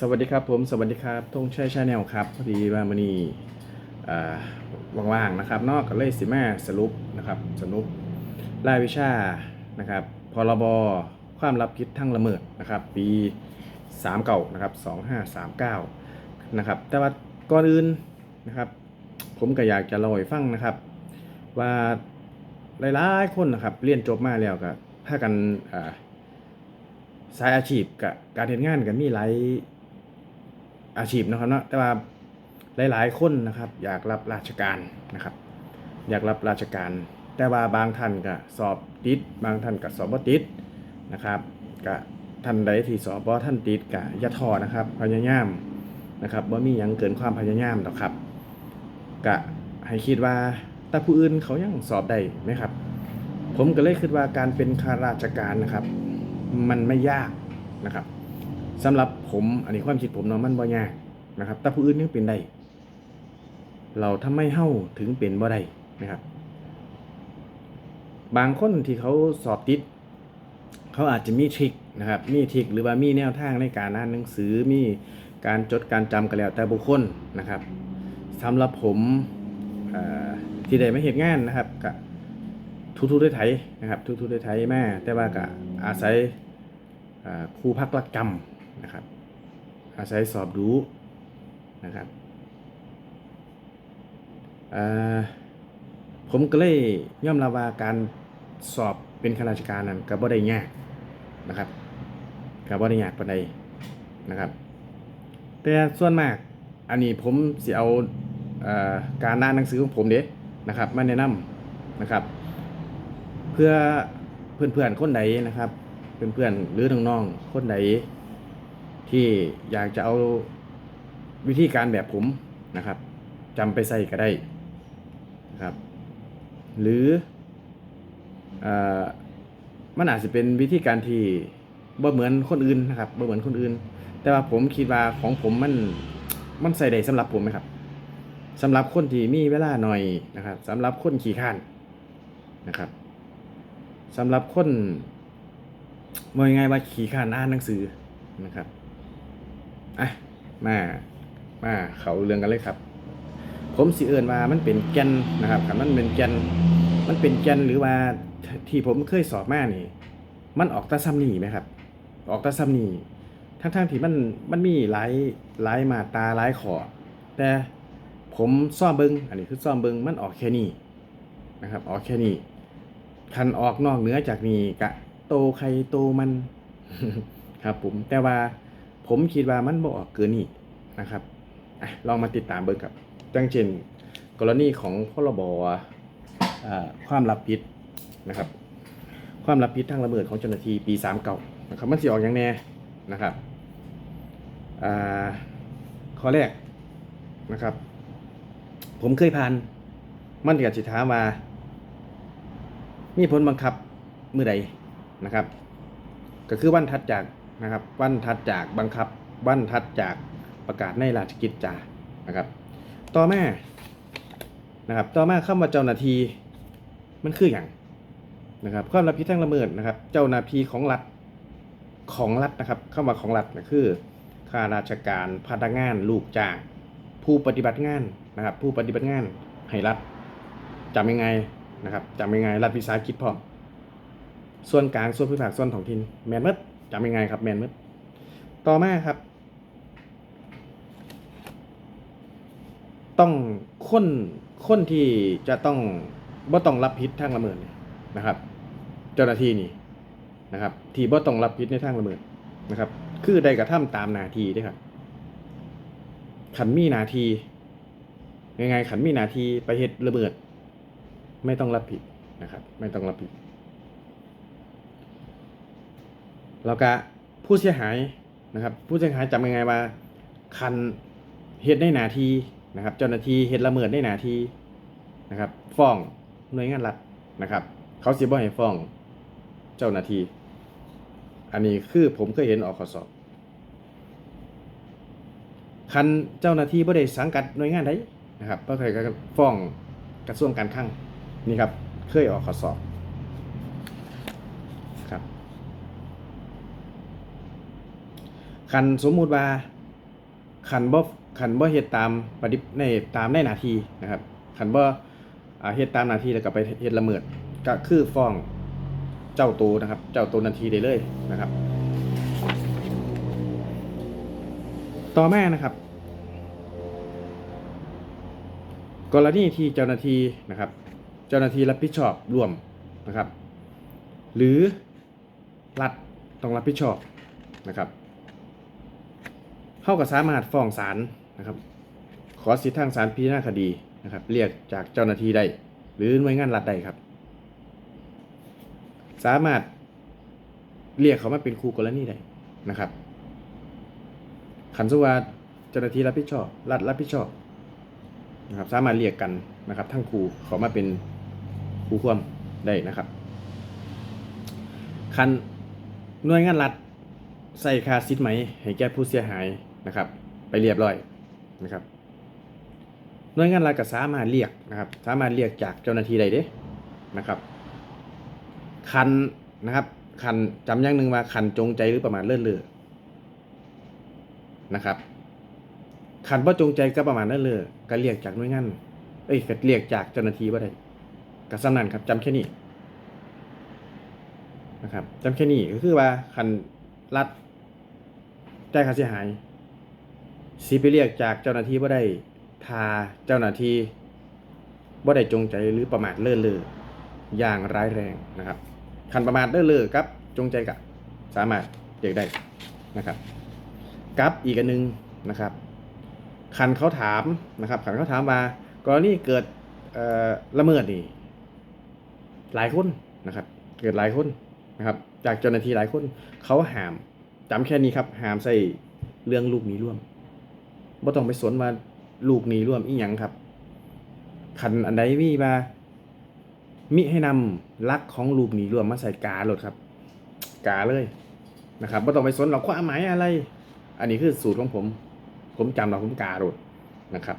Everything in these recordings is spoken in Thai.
สวัสดีครับผมสวัสดีครับธงชัยชาแนลครับพอดีว่ามันนี่ว่างๆนะครับนอกกับเลสิแม่สรุปนะครับสรุปรายวิชานะครับพรบความรับผิดทั้งละเมิดนะครับ ปี3เก่านะครับ2539นะครับแต่ว่าก่อนอื่นนะครับผมก็อยากจะล่าให้ฟังนะครับ ว่าหลายๆคนนะครับเรียนจบมาแล้วก็ถ้ากันสายอาชีพกับการเห็นงานกับมีหลาย อาชีพนะครับเนาะแต่ว่าหลาย ๆ คนนะครับ อยากรับราชการนะครับ อยากรับราชการ แต่ว่าบางท่านก็สอบติด บางท่านก็สอบบ่ติดนะครับก็ท่านใดที่สอบบ่ท่านติดก็อย่าท้อนะครับพยายามนะครับบ่มีหยังเกินความพยายามหรอกครับก็ให้คิดว่าแต่ผู้อื่นเขายังสอบได้ไหมครับ ผมก็เลยคิดว่าการเป็นข้าราชการนะครับ มันไม่ยากนะครับ สำหรับผมอันนี้ความคิดผมเนาะมันบ่ยากนะครับ แต่ผู้อื่นยังเป็นได้เราทำไมเฮ้าถึงเป็นบ่ได้นะครับ บางคนที่เขาสอบติด เขาอาจจะมีทริคนะครับ มีทริคหรือว่ามีแนวทางในการอ่านหนังสือมีการจดการจำกันแล้วแต่บุคคลนะครับสำหรับผมที่ได้มาเห็นงานนะครับก็ทุกๆได้ไทยนะครับ ทุกๆได้ไทยแม่แต่ว่าก็อาศัยครูพักรักจำ นะครับ อาศัยสอบรู้นะครับผมก็เลยย่อมรับว่าการสอบเป็นข้าราชการนั้นก็บ่ได้ยากนะครับก็บ่ได้ยากปานใดนะครับ แต่ส่วนมากอันนี้ผมสิเอาอการอ่านหนังสือของผมเด้นะครับมาแนะนำนะครับ เพื่อเพื่อนๆคนใดนะครับ เพื่อนๆหรือน้องๆคนใด ที่อยากจะเอาวิธีการแบบผมนะครับจำไปใส่ก็ได้นะครับ หรืออ่อมันอาจจะเป็นวิธีการที่บ่เหมือนคนอื่นนะครับบ่เหมือนคนอื่น แต่ว่าผมคิดว่าของผมมันมันใส่ได้สำหรับผมไหมครับสำหรับคนที่มีเวลาหน่อยนะครับสำหรับคนขี้ข้านนะครับสำหรับคนมองยังไงว่าขี่ขานอ่านหนังสือนะครับ อะมามาเขาเรื่องกันเลยครับ ผมสิเอินว่ามันเป็นแกนนะครับคำมันเป็นแกนมันเป็นแกนหรือว่าที่ผมเคยสอบมานี่ มันออกตาซ้ำนี่ไหมครับ ออกตาซ้ำนี่ทั้งๆที่มันมันมีหลายหลายมาตาหลายขอแต่ผมซ่อมเบิงอันนี้คือซ่อมเบิงมันออกแค่นี้นะครับ ออกแค่นี้คันออกนอกเหนือจากนี้กะ โตใครโตมัน ครับผมแต่ว่า ผมคิดว่ามันบ่ออกเกินนี้นะครับอะลองมาติดตามเบิ่งครับจังเช่นกรณีของพรบอ่ความรับผิดนะครับความรับผิดทางละเมิดของเจ้าหน้าที่ปี3เก่านะครับมันสิออกอย่างแน่นะครับข้อแรกนะครับ ผมเคยผ่านมันก็สิถามามีผลบังคับเมื่อใดนะครับ ก็คือวันทัดจาก นะครับวันทัดจากบังคับวันทัดจากประกาศในราชกิจจานะครับ ต่อมานะครับต่อมาคำว่าเจ้าหน้าที่มันคืออย่างนะครับความรับผิดทางละเมิดนะครับ เจ้าหน้าที่ของรัฐของรัฐนะครับคำว่าของรัฐก็คือข้าราชการพนักงานลูกจ้าง ผู้ปฏิบัติงานนะครับ ผู้ปฏิบัติงานให้รัฐจำยังไงนะครับจำยังไงรัฐวิสาหกิจพร้อมส่วนกลางส่วนภูมิภาคส่วนท้องถิ่นแมนหมด จำยังไงครับแมนหมดต่อมาครับ ต้องคนคนที่จะต้องบ่ต้องรับผิดทางละเมิดนนะครับ เจ้าหน้าที่นี่นะครับ ที่บ่ต้องรับผิดในทางละเมิดนะครับ คือได้กระทำตามนาทีด้อครับขันมีนาที่ยังไงขันมีนาทีไปเฮ็ดระเบิด ไม่ต้องรับผิดนะครับ ไม่ต้องรับผิด แล้วก็ผู้เสียหายนะครับ ผู้เสียหายจำยังไงว่า คันเหตุในหนาทีนะครับ เจ้าหน้าที่เหตุละเมิดในหนาทีนะครับ ฟ้องหน่วยงานรัฐนะครับ เขาสิบ่ให้ฟ้องเจ้าหน้าที่ อันนี้คือผมเคยเห็นออกข้อสอบ คันเจ้าหน้าที่บ่ได้สังกัดหน่วยงานใดนะครับบ่เคยฟ้องกระทรวงการคลังนี่ครับ เคยออกข้อสอบ ครันสมมุติว่าคันบ่คันบ่เฮ็ดตามปฏิในตามในนาทีนะครับคันบ่อ่าเฮ็ดตามนาทีแล้วก็ไปเฮ็ดละเมิดก็คือฟ้องเจ้าตัวนะครับ เจ้าตัวนาทีได้เลยนะครับ ต่อมานะครับ กรณีที่เจ้าหน้าที่นะครับ เจ้าหน้าที่รับผิดชอบร่วมนะครับ หรือรัฐต้องรับผิดชอบนะครับ เข้ากับสามารถฟ้องศาลนะครับ ขอสิทธิทางศาลพิจารณาคดีนะครับ เรียกจากเจ้าหน้าที่ได้หรือหน่วยงานรัฐใดครับ สามารถเรียกเขามาเป็นครูกรณีได้นะครับขันสุวาเจ้าหน้าที่รับผิดชอบ รัฐรับผิดชอบนะครับสามารถเรียกกันนะครับทั้งครูเขามาเป็นครูควมได้นะครับคันหน่วยงานรัฐใส่ค่าสิทธิ์ไหม ให้แก่ผู้เสียหาย นะครับ ไปเรียบร้อยนะครับหน่วยงานรัฐก็สามารถเรียกนะครับ สามารถเรียกจากเจ้าหน้าที่ใดเด้นะครับคันนะครับคันจำอย่างหนึ่งว่าคันจงใจหรือประมาทเลื่อนเลือนะครับคันบ่จงใจก็ประมาทเลื่อนเลือก็เรียกจากหน่วยงานเอ้ยก็เรียกจากเจ้าหน้าที่ว่าได้ก็สำนันครับจำแค่นี้นะครับจำแค่นี้ก็คือว่าคันรัฐจ่ายค่าเสียหาย สิไปเรียกจากเจ้าหน้าที่ว่าได้ทาเจ้าหน้าที่ว่าได้จงใจหรือประมาทเลื่อนเลืออย่างร้ายแรงนะครับคันประมาทเลื่อนเลือครับจงใจกะสามารถเรียกได้นะครับกับอีกอันหนึงนะครับคันเขาถามนะครับคันเขาถามว่ากรณีเกิดละเมิดนี่หลายคนนะครับ เกิดหลายคนนะครับ จากเจ้าหน้าที่หลายคนเขาห้ามจำแค่นี้ครับห้ามใส่เรื่องลูกนี้ร่วม บ่ต้องไปสนว่าลูกหนี้ร่วมอีหยังครับคันอันใดมีว่ามิให้นำลักของลูกหนี้ร่วมมาใส่กาโลดครับ กาเลยนะครับบ่ต้องไปสนหรอกความหมายอะไร อันนี้คือสูตรของผม ผมจำเราผมกาโดดนะครับ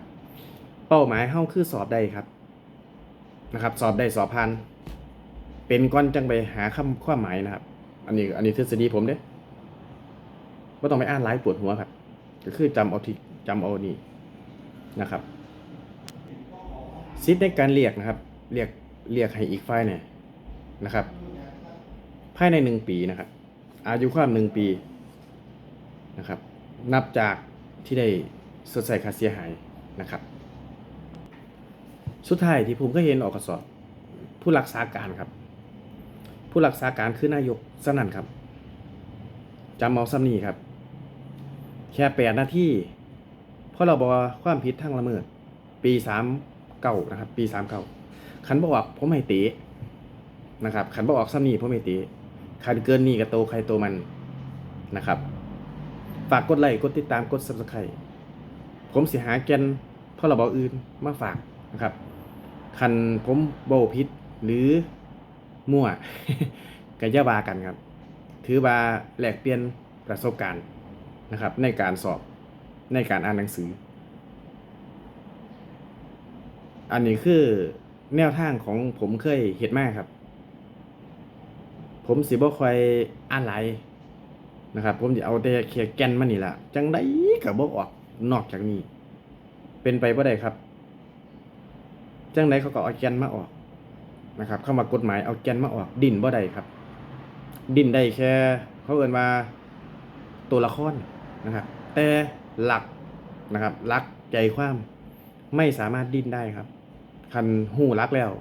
เป้าหมายเฮ้าคือสอบได้ครับนะครับ สอบได้สอบพันเป็นก้อนจังไปหาคำความหมายนะครับ อันนี้อันนี้ทฤษฎีผมเด้ไม่ต้องไปอ่านไลฟ์ปวดหัวครับ ก็คือจำเอาที่ จำเอานี่นะครับสิทในการเรียกนะครับเรียกเรียกให้อีกฝ่ายเนี่ยนะครับ ภายในหนึ่งปีนะครับ อายุความหนึ่งปีนะครับ นับจากที่ได้สดใสค่าเสียหายนะครับ สุดท้ายที่ผมก็เห็นออกกระสอบ ผู้รักษาการครับ ผู้รักษาการคือนายกสนั่นครับจำเอาซ้ำนี่ครับ แค่แปดนาที พราะเราบอกว่าความผิดทางละเมิดปีสามเก่านะครับ ปีสามเก่าขันบอกว่าผมให้ตะนะครับขันบอกออกซ้ำนี่ผมให้ตะขันเกินนี่กับโตใครโตมันนะครับ ฝากกดไลค์กดติดตามกด subscribe ผมเสิหาแกนพรบอื่นมาฝากนะครับคันผมโบพิษหรือมั่วก็อย่าบากันครับ ถือว่าแลกเปลี่ยนประสบการณ์นะครับ ในการสอบ ในการอ่านหนังสือ อันนี้คือแนวทางของผมเคยเห็นมากครับ ผมสิบ่ค่อยอ่านหลายนะครับ ผมจะเอาแต่แค่แกนมันนี่แหละจังไดก็บ่ออกนอกจากนี้ เป็นไปบ่ได้ครับ จังไดเขาก็เอาแกนมาออกนะครับ เข้ามากฎหมายเอาแกนมาออกดินบ่ได้ครับ ดินได้แค่เขาเอ่นว่าตัวละครนะครับ แต่ หลักนะครับหลักใจความไม่สามารถดิ้นได้ครับ คันหูรักแล้ว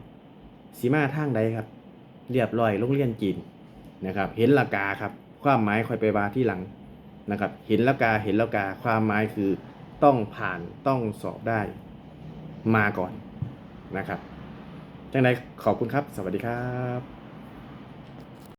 สีมาทางใดครับ เรียบร้อยโรงเรียนจีนนะครับ เห็นละกาครับ ความหมายคอยไปว่าที่หลังนะครับ เห็นล้วกาเห็นล้วกาความหมายคือต้องผ่านต้องสอบได้มาก่อนนะครับจังไดขอบคุณครับ สวัสดีครับ